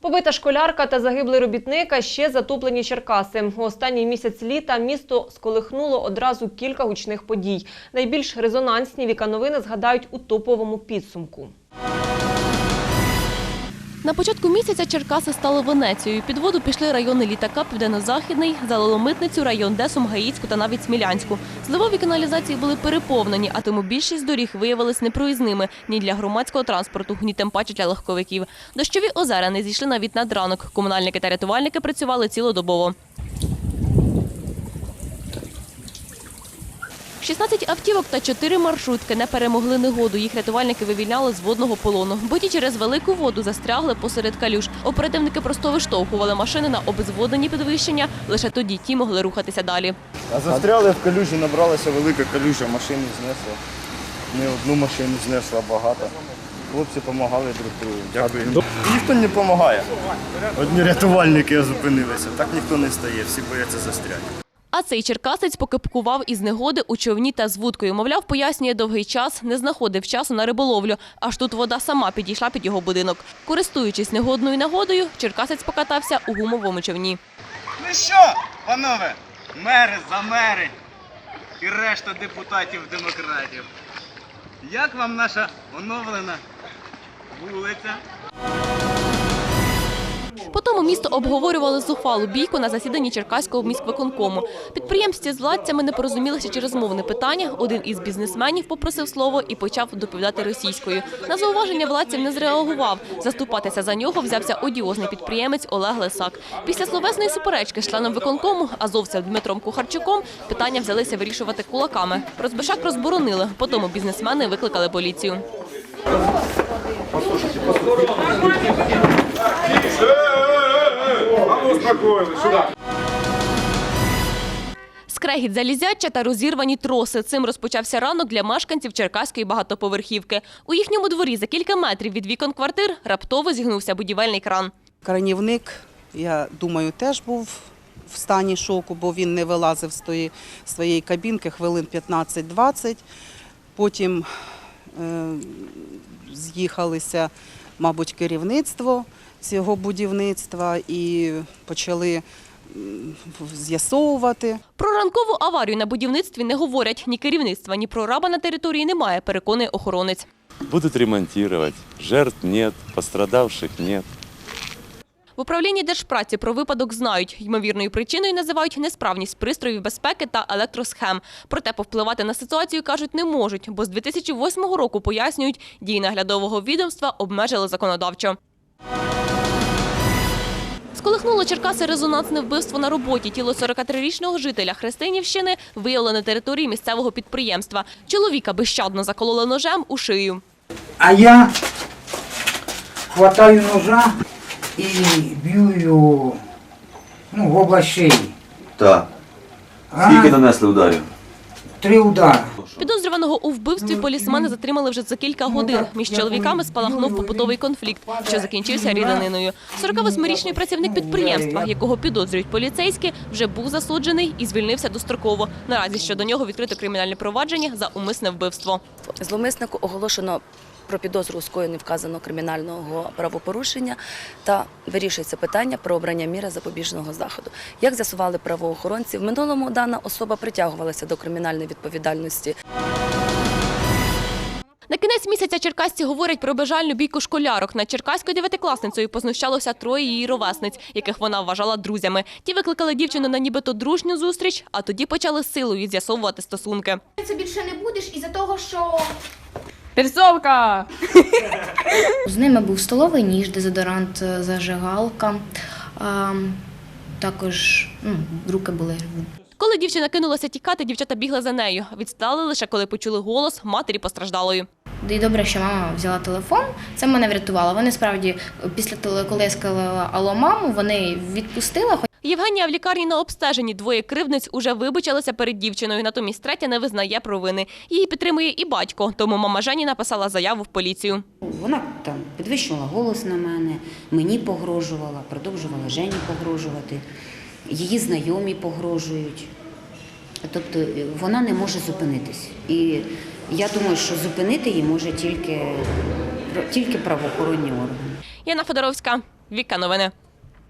Побита школярка та загиблий робітника ще затоплені Черкаси. У останній місяць літа місто сколихнуло одразу кілька гучних подій. Найбільш резонансні віка новини згадають у топовому підсумку. На початку місяця Черкаси стали Венецією. Під воду пішли райони літака Південно-Західний, залоломитницю, район Десум, Гаїцьку та навіть Смілянську. Зливові каналізації були переповнені, а тому більшість доріг виявились непроїзними ні для громадського транспорту, ні тим паче для легковиків. Дощові озера не зійшли навіть над ранок. Комунальники та рятувальники працювали цілодобово. 16 автівок та 4 маршрутки не перемогли негоду. Їх рятувальники вивільняли з водного полону. Биті через велику воду застрягли посеред калюж. Оперативники просто виштовхували машини на обезводені підвищення. Лише тоді ті могли рухатися далі. А застряли в калюжі, набралася велика калюжа, машини знесло. Не одну машину знесла багато. Хлопці допомагали друг другу. Дякую. Ніхто не допомагає. Одні рятувальники зупинилися. Так ніхто не стає, всі бояться застряти. А цей черкасець покипкував із негоди у човні та з вудкою. Мовляв, пояснює довгий час, не знаходив часу на риболовлю. Аж тут вода сама підійшла під його будинок. Користуючись негодною нагодою, черкасець покатався у гумовому човні. Ну що, панове, мери за мери і решта депутатів-демократів. Як вам наша оновлена вулиця? По тому місто обговорювали зухвалу бійку на засіданні Черкаського міськвиконкому. Підприємці з владцями не порозумілися через мовне питання. Один із бізнесменів попросив слово і почав доповідати російською. На зауваження владців не зреагував. Заступатися за нього взявся одіозний підприємець Олег Лисак. Після словесної суперечки з членом виконкому азовцем Дмитром Кухарчуком питання взялися вирішувати кулаками. Розбишак розборонили. Потім бізнесмени викликали поліцію. Скрегіт залізяча та розірвані троси. Цим розпочався ранок для мешканців Черкаської багатоповерхівки. У їхньому дворі за кілька метрів від вікон квартир раптово зігнувся будівельний кран. Кранівник, я думаю, теж був в стані шоку, бо він не вилазив з тої своєї кабінки хвилин 15-20. Потім е, з'їхалися, мабуть, керівництво цього будівництва і почали з'ясовувати. Про ранкову аварію на будівництві не говорять ні керівництва, ні прораба на території немає, переконує охоронець. Будут ремонтировать. Жертв нет, пострадавших нет. В управлінні держпраці про випадок знають. Ймовірною причиною називають несправність пристроїв безпеки та електросхем. Проте повпливати на ситуацію, кажуть, не можуть, бо з 2008 року, пояснюють, дії наглядового відомства обмежили законодавчо. Сколихнуло Черкаси резонансне вбивство на роботі. Тіло 43-річного жителя Христинівщини виявили на території місцевого підприємства. Чоловіка безщадно закололи ножем у шию. А я хватаю ножа и бью его ну, в область шеи. Так. Скільки нанесли ударів? Три удара. Підозрюваного у вбивстві полісмени затримали вже за кілька годин. Між чоловіками спалахнув побутовий конфлікт, що закінчився ріданиною. 48-річний працівник підприємства, якого підозрюють поліцейські, вже був засуджений і звільнився достроково. Наразі щодо нього відкрито кримінальне провадження за умисне вбивство. Зловмиснику оголошено про підозру у скоєнні вказаного кримінального правопорушення та вирішується питання про обрання міри запобіжного заходу. Як з'ясували правоохоронці, в минулому дана особа притягувалася до кримінальної відповідальності. На кінець місяця черкасці говорять про бажальну бійку школярок. Над черкаською дев'ятикласницею познущалося троє її ровесниць, яких вона вважала друзями. Ті викликали дівчину на нібито дружню зустріч, а тоді почали силою з'ясовувати стосунки. Це більше не будеш із-за того, що Перцовка! з ними був столовий ніж, дезодорант, е, зажигалка. А, також ну, руки були. Коли дівчина кинулася тікати, дівчата бігли за нею. Відстали лише коли почули голос матері постраждалої. І добре, що мама взяла телефон, це мене врятувало. Вони справді після того, коли я сказала алло, маму, вони відпустила. Євгенія в лікарні на обстеженні. Двоє кривдниць уже вибачилися перед дівчиною. Натомість третя не визнає провини. Її підтримує і батько. Тому мама Жені написала заяву в поліцію. Вона там підвищувала голос на мене, мені погрожувала, продовжувала Жені погрожувати, її знайомі погрожують. Тобто е, вона не може зупинитись. І я думаю, що зупинити її може тільки, тільки правоохоронні органи. Яна Федоровська, Віка новини.